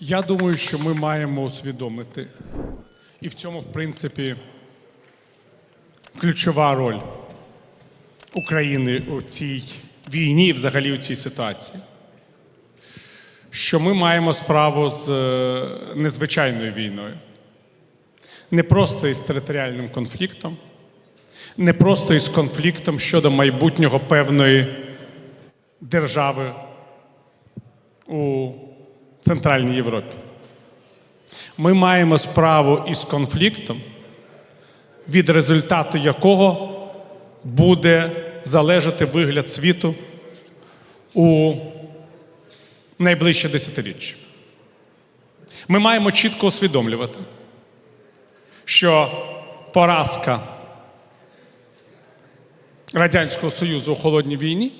Я думаю, що ми маємо усвідомити, і в цьому, в принципі, ключова роль України у цій війні, і взагалі у цій ситуації, що ми маємо справу з е, незвичайною війною, не просто із територіальним конфліктом, не просто із конфліктом щодо майбутнього певної держави у Центральній Європі. Ми маємо справу із конфліктом, від результату якого буде залежати вигляд світу у найближче десятиріччя. Ми маємо чітко усвідомлювати, що поразка Радянського Союзу у холодній війні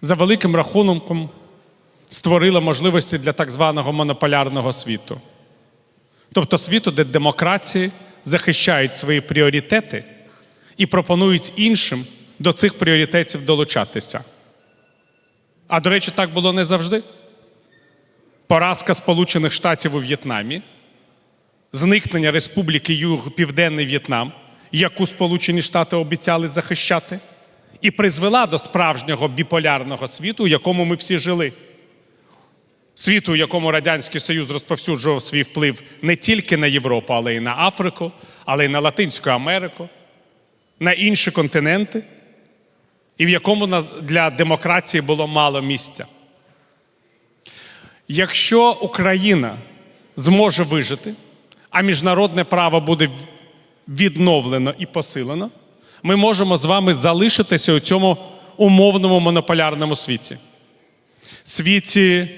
за великим рахунком створила можливості для так званого монополярного світу. Тобто світу, де демократії захищають свої пріоритети і пропонують іншим до цих пріоритетів долучатися. А до речі, так було не завжди. Поразка Сполучених Штатів у В'єтнамі, зникнення Республіки Юг Південний В'єтнам, яку Сполучені Штати обіцяли захищати, і призвела до справжнього біполярного світу, у якому ми всі жили. Світу, у якому Радянський Союз розповсюджував свій вплив не тільки на Європу, але й на Африку, але й на Латинську Америку, на інші континенти, і в якому для демократії було мало місця. Якщо Україна зможе вижити, а міжнародне право буде відновлено і посилено, ми можемо з вами залишитися у цьому умовному монополярному світі. Світі,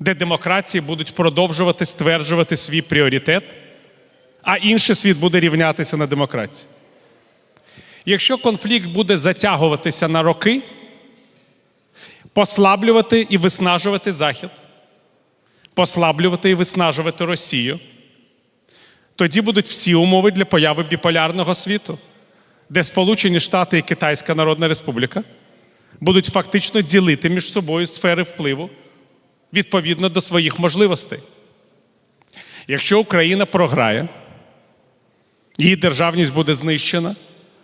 де демократії будуть продовжувати стверджувати свій пріоритет, а інший світ буде рівнятися на демократії. Якщо конфлікт буде затягуватися на роки, послаблювати і виснажувати Захід, послаблювати і виснажувати Росію, тоді будуть всі умови для появи біполярного світу, де Сполучені Штати і Китайська Народна Республіка будуть фактично ділити між собою сфери впливу відповідно до своїх можливостей. Якщо Україна програє, її державність буде знищена,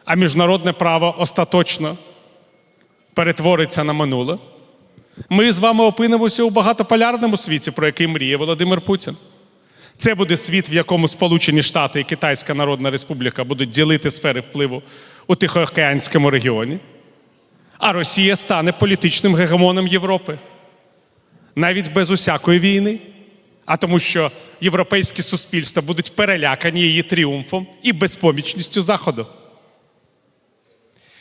а міжнародне право остаточно перетвориться на минуле, ми з вами опинимося у багатополярному світі, про який мріє Володимир Путін. Це буде світ, в якому Сполучені Штати і Китайська Народна Республіка будуть ділити сфери впливу у Тихоокеанському регіоні, а Росія стане політичним гегемоном Європи. Навіть без усякої війни. А тому, що європейські суспільства будуть перелякані її тріумфом і безпомічністю Заходу.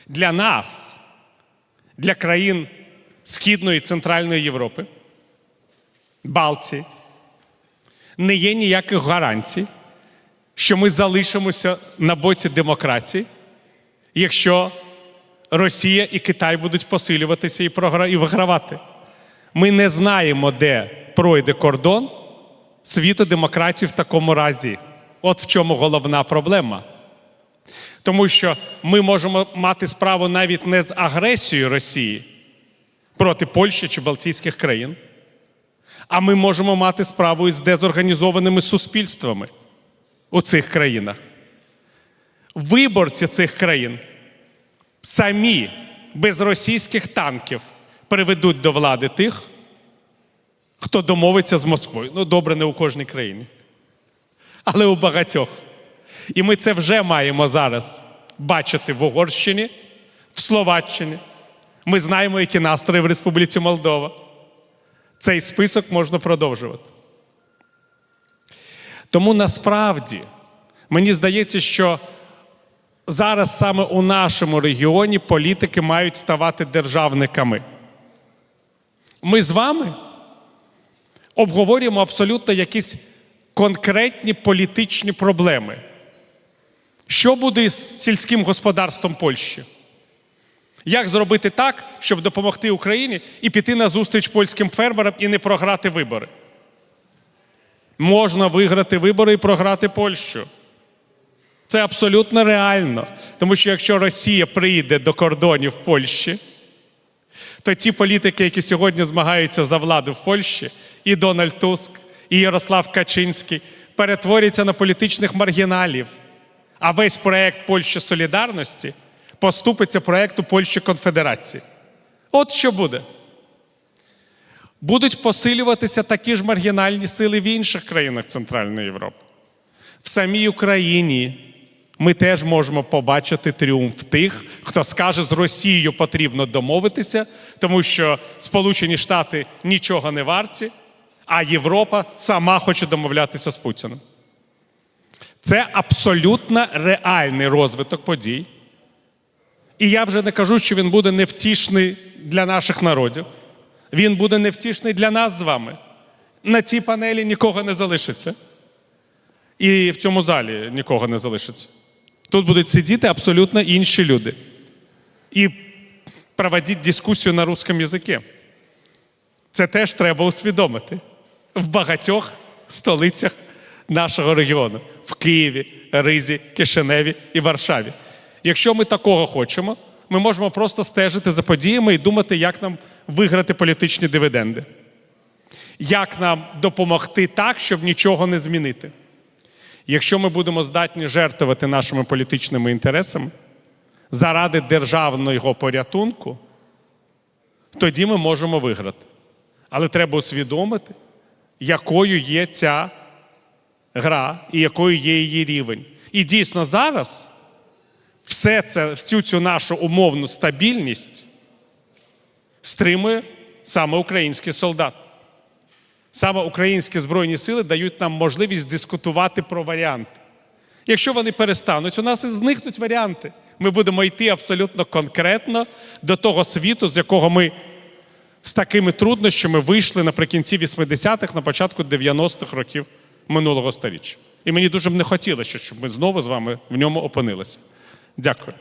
Для нас, для країн Східної і Центральної Європи, Балтії, не є ніяких гарантій, що ми залишимося на боці демократії, якщо Росія і Китай будуть посилюватися і, вигравати. Ми не знаємо, де пройде кордон світу демократії в такому разі. От в чому головна проблема. Тому що ми можемо мати справу навіть не з агресією Росії проти Польщі чи Балтійських країн, а ми можемо мати справу із дезорганізованими суспільствами у цих країнах. Виборці цих країн самі без російських танків приведуть до влади тих, хто домовиться з Москвою. Ну, добре, не у кожній країні, але у багатьох. І ми це вже маємо зараз бачити в Угорщині, в Словаччині. Ми знаємо, які настрої в Республіці Молдова. Цей список можна продовжувати. Тому насправді мені здається, що зараз саме у нашому регіоні політики мають ставати державниками. Ми з вами обговорюємо абсолютно якісь конкретні політичні проблеми. Що буде із сільським господарством Польщі? Як зробити так, щоб допомогти Україні і піти на зустріч польським фермерам і не програти вибори? Можна виграти вибори і програти Польщу. Це абсолютно реально. Тому що якщо Росія прийде до кордонів Польщі, то ті політики, які сьогодні змагаються за владу в Польщі, і Дональд Туск, і Ярослав Качинський перетворяться на політичних маргіналів, а весь проект Польщі Солідарності поступиться проекту Польщі Конфедерації. От що буде. Будуть посилюватися такі ж маргінальні сили в інших країнах Центральної Європи. В самій Україні ми теж можемо побачити тріумф тих, хто скаже, з Росією потрібно домовитися, тому що Сполучені Штати нічого не варті, а Європа сама хоче домовлятися з Путіним. Це абсолютно реальний розвиток подій. І я вже не кажу, що він буде невтішний для наших народів. Він буде невтішний для нас з вами. На цій панелі нікого не залишиться. І в цьому залі нікого не залишиться. Тут будуть сидіти абсолютно інші люди. І проводити дискусію на русском язикі. Це теж треба усвідомити в багатьох столицях нашого регіону: в Києві, Ризі, Кишиневі і Варшаві. Якщо ми такого хочемо, ми можемо просто стежити за подіями і думати, як нам виграти політичні дивіденди. Як нам допомогти так, щоб нічого не змінити. Якщо ми будемо здатні жертвувати нашими політичними інтересами заради державного порятунку, тоді ми можемо виграти. Але треба усвідомити, якою є ця гра і якою є її рівень. І дійсно зараз все це, всю цю нашу умовну стабільність стримує саме український солдат. Саме українські збройні сили дають нам можливість дискутувати про варіанти. Якщо вони перестануть, у нас і зникнуть варіанти. Ми будемо йти абсолютно конкретно до того світу, з якого ми з такими труднощами вийшли наприкінці 80-х, на початку 90-х років минулого століття. І мені дуже б не хотілося, щоб ми знову з вами в ньому опинилися. Дякую.